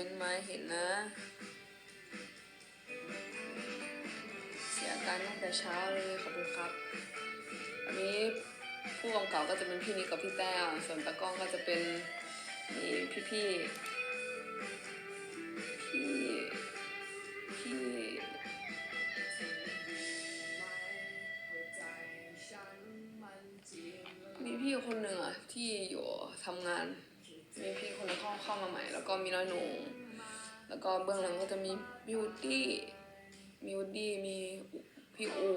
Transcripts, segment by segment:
เป็นมาเห็นนะ เสียอาการตั้งแต่เช้าเลยขอบคุณครับ อันนี้ผู้กำกับก็จะเป็นพี่นิกกับพี่แต้วส่วนตากล้องก็จะเป็นมีพี่พี่พี่พี่มีพี่คนหนึ่งอะที่อยู่ทำงาน มีพี่คนหนึงเข้าเข้ามาใหม่ แล้วก็มีน้อยหนู แล้วก็เบื้องหลังก็จะมีบิวตี้มีวดี้มีพี่อู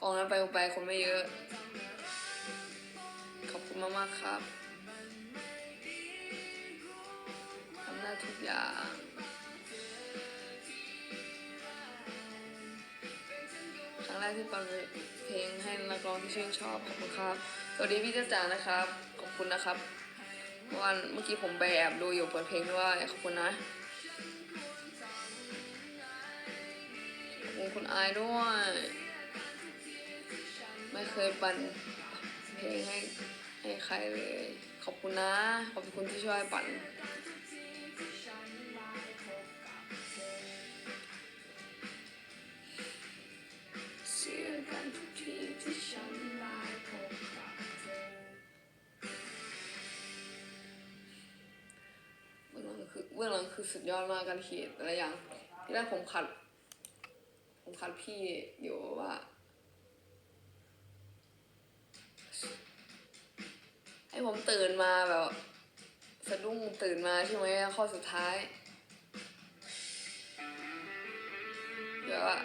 กองนั้นไปไปคนไม่เยอะ ขอบคุณมากๆครับทำได้ทุกอย่างครั้งแรกที่ฟังเพลงให้นักร้องที่ชื่นชอบขอบคุณครับ สวัสดีพี่เจ้าจ๋านะครับ ขอบคุณนะครับ วันเมื่อกี้ผมไปแอบดูอยู่เปิดเพลงด้วยขอบคุณนะขอบคุณคุณอด้วย ไม่เคยปั่นเพลงให้ให้ใครเลย ขอบคุณนะ ขอบคุณที่ช่วยปั่น เบื้องหลังคือสุดยอดมากการขีดแต่ละอย่างที่แรกผมขัด ผมขัดพี่อยู่ว่าให้ผมตื่นมาแบบสะดุ้งตื่นมาใช่ไหมข้อสุดท้ายแบบว่า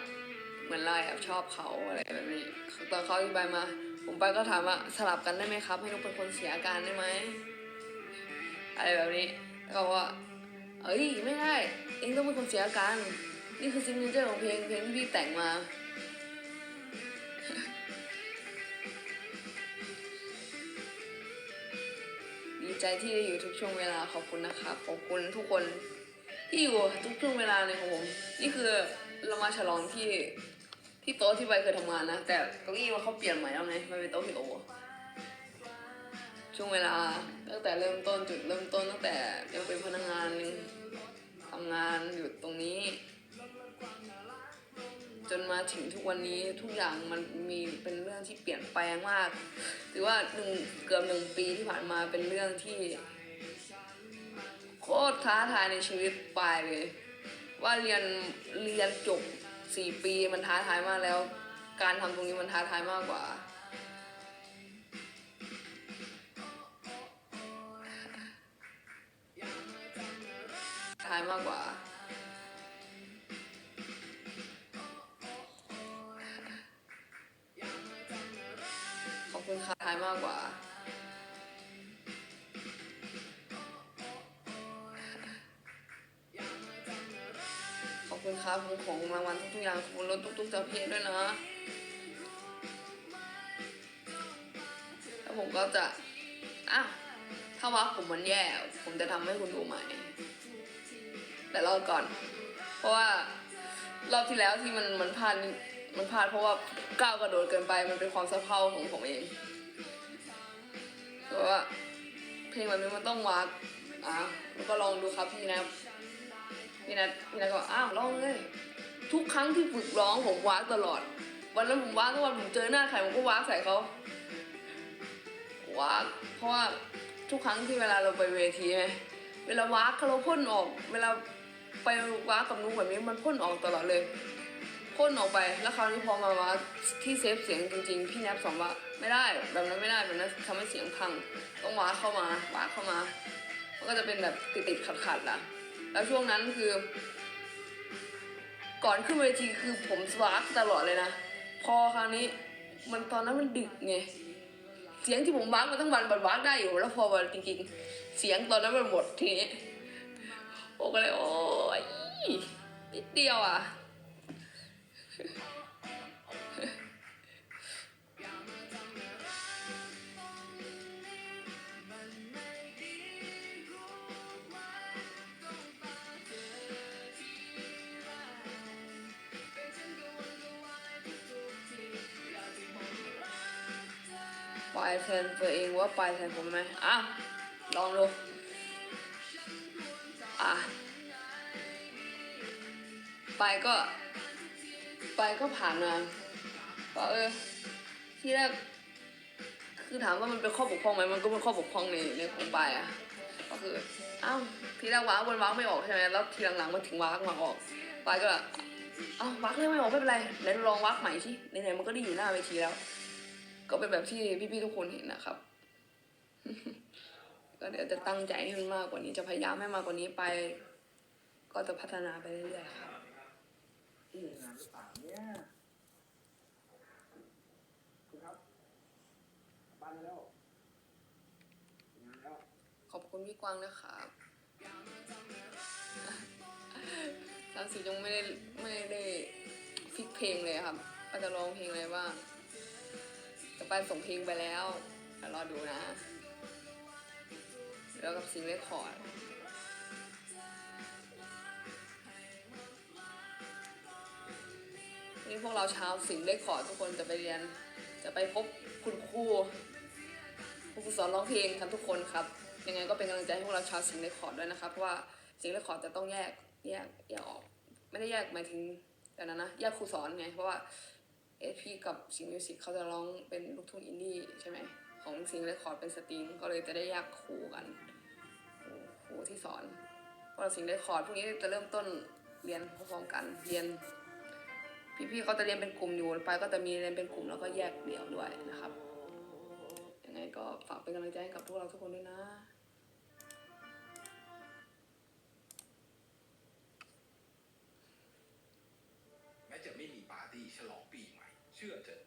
เหมือนเราแอบชอบเขาอะไรแบบนี้ตอนเขาอธิบายมา ผมไปก็ถามว่าสลับกันได้ไหมครับ ให้นุกเป็นคนเสียอาการได้ไหมอะไรแบบนี้แล้วเขาบอกว่า เอ้ยไม่ได้ เองต้องเป็นคนเสียอาการ นี่คือซิงเกิลของเพลงเพลงที่พี่แต่งมา ดีใจที่ได้อยู่ทุกช่วงเวลาขอบคุณนะครับขอบคุณทุกคนที่อยู่ทุกช่วงเวลาเลยของผม นี่คือเรามาฉลองที่ที่โต๊ะที่ใบเคยทำงานนะ แต่เก้าอี้มันเขาเปลี่ยนใหม่แล้วไงมันเป็นโต๊ะพี่โอ ช่วงเวลาตั้งแต่เริ่มต้นจุดเริ่มต้นตั้งแต่ยังเป็นพนักงานทำงานอยู่ตรงนี้ จนมาถึงทุกวันนี้ทุกอย่างมันมีเป็นเรื่องที่เปลี่ยนแปลงมากถือว่าหนึ่งเกือบหนึ่งปีที่ผ่านมาเป็นเรื่องที่ โคตรท้าทายในชีวิตปลายเลย ว่าเรียนเรียนจบสี่ปีมันท้าทายมากแล้ว การทำตรงนี้มันท้าทายมากกว่า ท้ายมากกว่า ขอบคุณค่ะท้ายมากกว่า ขอบคุณครับผมของรางวัลทุกๆอย่างขอบคุณรถทุกๆเจ้าเพศด้วยนะแล้วผมก็จะอะถ้าว่าผมมันแย่ ผมจะทำให้คุณดูใหม่ แต่รอก่อน เพราะว่ารอบที่แล้วที่มันมันพลาดมันพลาดเพราะว่าก้าวกระโดดเกินไปมันเป็นความสะเพร่าของผมเองเพราะว่าเพลงแบบนี้มันต้องวากอะแล้วก็ลองดูครับพี่นะพี่นัทพี่นัทก็อ้าวร้องเลยทุกครั้งที่ฝึกร้องผมวากตลอด วันนั้นผมวากทุกวันผมเจอหน้าใครผมก็วากใส่เขาวากเพราะว่าทุกครั้งที่เวลาเราไปเวทีไหมเวลาวาเราพ่นออก เวลา ไปว้ากับนุ้งแบบนี้มันพ่นออกตลอดเลยพ่นออกไปแล้วคราวนี้พอมาวาที่เซฟเสียงจริงๆพี่แนบสอนว่าไม่ได้แบบนั้นไม่ได้แบบนั้นทำให้เสียงพังต้องว้าเข้ามาว้าเข้ามามันก็จะเป็นแบบติดๆขัดๆล่ะ แล้วช่วงนั้นคือ ก่อนขึ้นเวทีคือผมสวากตลอดเลยนะพอคราวนี้มันตอนนั้นมันดึกไงเสียงที่ผมวากมาตั้งวันบันวากได้อยู่แล้วพอวันจริงๆเสียงตอนนั้นมันหมดทีนี้ โอ้ก็เลยโอ้ยนิดเดียวอะ ปลายแทนตัวเองว่าปลายแทนผมไหมอะลองดู ไปก็ ไปก็ผ่านมาก็เออที่แรกคือถามว่ามันเป็นข้อบกพร่องไหมมันก็เป็นข้อบกพร่องในในของไปายอะก็คืออ้าวทีแรกว้ามันว้าไม่ออกใช่ไหมแล้วทีหลังๆมันถึงว้ามาออกไปก็อ้าวว้าเลยไม่ออกไม่เป็นไรไหนลองว้าใหม่สิไหนๆมันก็ได้อยู่หน้าเวทีแล้ว ก็เป็นแบบที่พี่ๆทุกคนเห็นนะครับ ก็เดี๋ยวจะตั้งใจให้มันมากกว่านี้จะพยายามให้มากกว่านี้ไป ก็จะพัฒนาไปเรื่อยๆครับขอบคุณพี่กวางนะครับสาสิบยังไม่ได้ไม่ได้ฟิกเพลงเลยครับว่าจะร้องเพลงอะไรบ้างจะไปส่งเพลงไปแล้วเดี๋ยวรอดูนะ แล้วกับซิงเรคคอร์ดนี่พวกเราชาวสิงเรคคอร์ดทุกคนจะไปเรียน จะไปพบคุณครูคุณครูสอนร้องเพลงกันทุกคนครับ ยังไงก็เป็นกำลังใจให้พวกเราชาวสิงเรคคอร์ดด้วยนะครับเพราะว่าสิงเรคคอร์ดจะต้องแยกแยกแยกออก ไม่ได้แยกหมายถึงแต่นั้นนะแยกครูสอนไงเพราะว่าเอพีกับสิงมิวสิกเขาจะร้องเป็นลูกทุ่งอินดี้ใช่ไหมของสิงเรคคอร์ดเป็นสตริงก็เลยจะได้แยกครูกัน รูที่สอนเพราเราสิงห์เรคคอร์ดพวกนี้จะเริ่มต้นเรียนพร้อมกันเรียน พี่ๆเขาจะเรียนเป็นกลุ่มอยู่ไปก็จะมีเรียนเป็นกลุ่มแล้วก็แยกเดี่ยวด้วยนะครับยังไงก็ฝากเป็นกำลังใจให้กับพวกเราทุกคนด้วยนะแม้จะไม่มีปาร์ตี้ฉลองปีใหม่ เชื่อเถอะ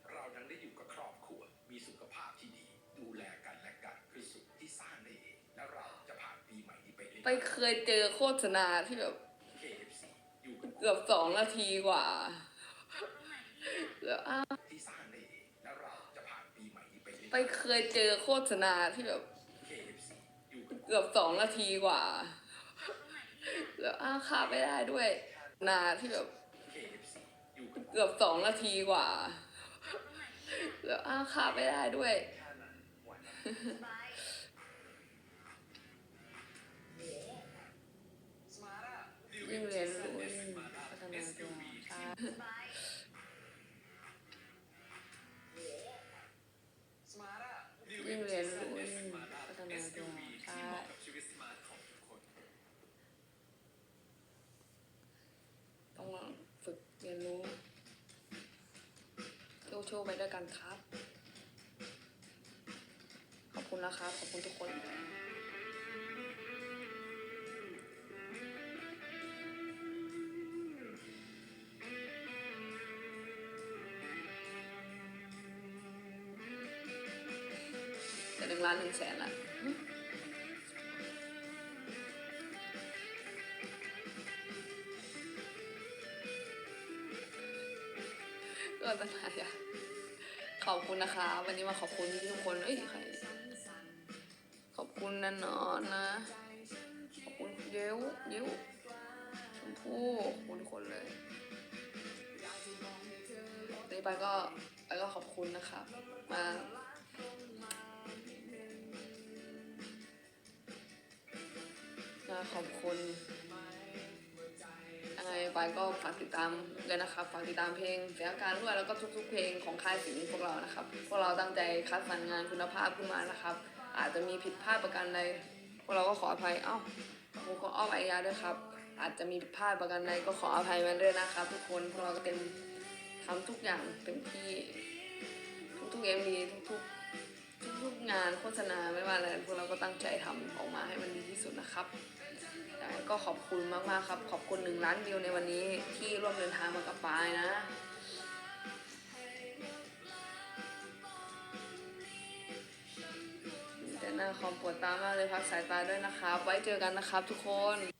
ไปด้วยไปเคยเจอโฆษณาที่แบบ KFC อยู่กับเกือบสองนาทีกว่าแล้วอ้าวที่สร้างได้เองและเราจะผ่านปีใหม่นี้ไปด้วยไปเคยเจอโฆษณาที่แบบ KFC อยู่กับเกือบสองนาทีกว่า แล้วอ้าวขาไม่ได้ด้วย นาที่แบบ KFC อยู่กับเกือบสองนาทีกว่า แล้วอ้าวขาไม่ได้ด้วย โชว์โชว์ไปด้วยกันครับ ขอบคุณนะครับ ขอบคุณทุกคนจะหนึ่งล้านหนึ่งแสนละ ก็ตนายอะขอบคุณนะคะ วันนี้มาขอบคุณทุกคนเอ้ยใครขอบคุณนันนอนนะ ขอบคุณเย้วเย้วชมพู่ขอบคุณทุกคนเลยนี่ไปก็ไปก็ขอบคุณนะคะมาขอบคุณ ไงไปก็ฝากติดตามเลยนะครับฝากติดตามเพลงเสียงการด้วยแล้วก็ทุก ๆ เพลงของค่ายสิงห์พวกเรานะครับ พวกเราตั้งใจคัดสรรงานคุณภาพขึ้นมานะครับ อาจจะมีผิดพลาดประการใดพวกเราก็ขออภัยเอ้าผมขออ้อมอยาด้วยครับ อาจจะมีผิดพลาดประการใดก็ขออภัยมาด้วยนะครับ ทุกคนพวกเราก็เต็มทำทุกอย่างเต็มที่ทุกๆเอ็มวีทุกๆทุกๆงานโฆษณาไม่ว่าอะไรพวกเราก็ตั้งใจทำออกมาให้มันดีที่สุดนะครับ ก็ขอบคุณมากๆครับ ขอบคุณหนึ่งล้านวิวในวันนี้ที่ร่วมเดินทางมากับปายนะแต่หน้าคอมปวดตามากเลยพักสายตาด้วยนะครับ ไว้เจอกันนะครับทุกคน